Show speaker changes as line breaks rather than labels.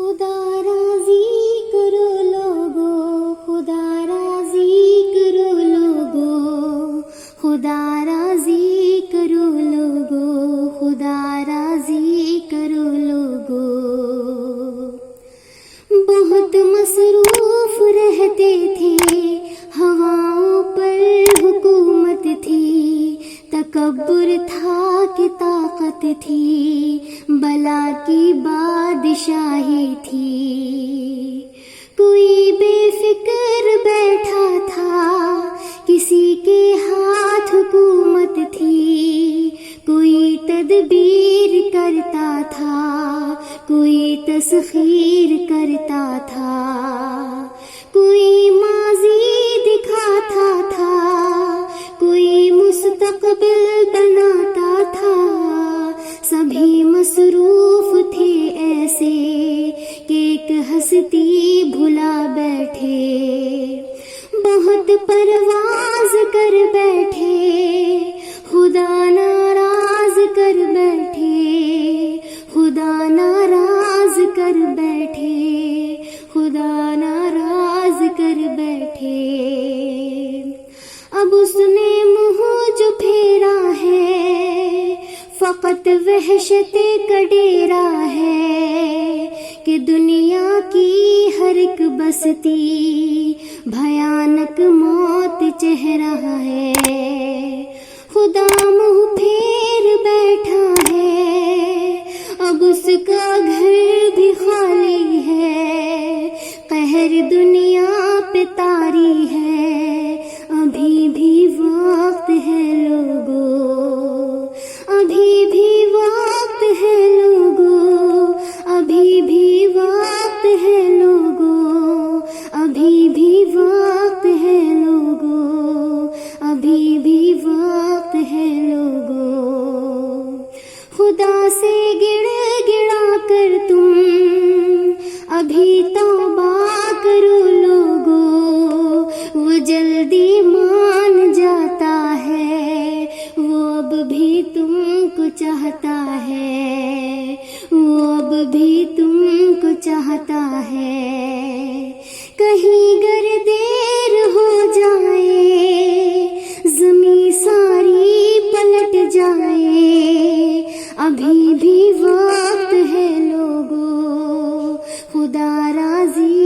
خدا راضی کرو لوگو، خدا راضی کرو لوگو، خدا راضی کرو لوگو، خدا راضی کرو لوگو۔ بہت مصروف رہتے تھے، ہواؤں پر حکومت تھی، تکبر تھا طاقت تھی، بلا کی بادشاہی تھی۔ کوئی بے فکر بیٹھا تھا، کسی کے ہاتھ حکومت تھی۔ کوئی تدبیر کرتا تھا، کوئی تسخیر کرتا تھا۔ کوئی مصروف تھے ایسے کہ ایک ہستی بھلا بیٹھے، بہت پرواز کر بیٹھے، خدا ناراض کر بیٹھے، خدا ناراض کر بیٹھے، خدا ناراض کر بیٹھے۔ وحشت کا ڈیرا ہے کہ دنیا کی ہر ایک بستی بھیانک موت چہرہ ہے۔ خدا منہ پھیر ابھی وقت ہے لوگو۔ خدا سے گڑ گڑا کر تم۔ ابھی توبہ کرو لوگو۔ وہ جلدی مان جاتا ہے۔ وہ اب بھی تم کو چاہتا ہے۔ وہ اب بھی تم کو چاہتا ہے۔ کہیں ابھی بھی وقت ہے لوگوں خدا راضی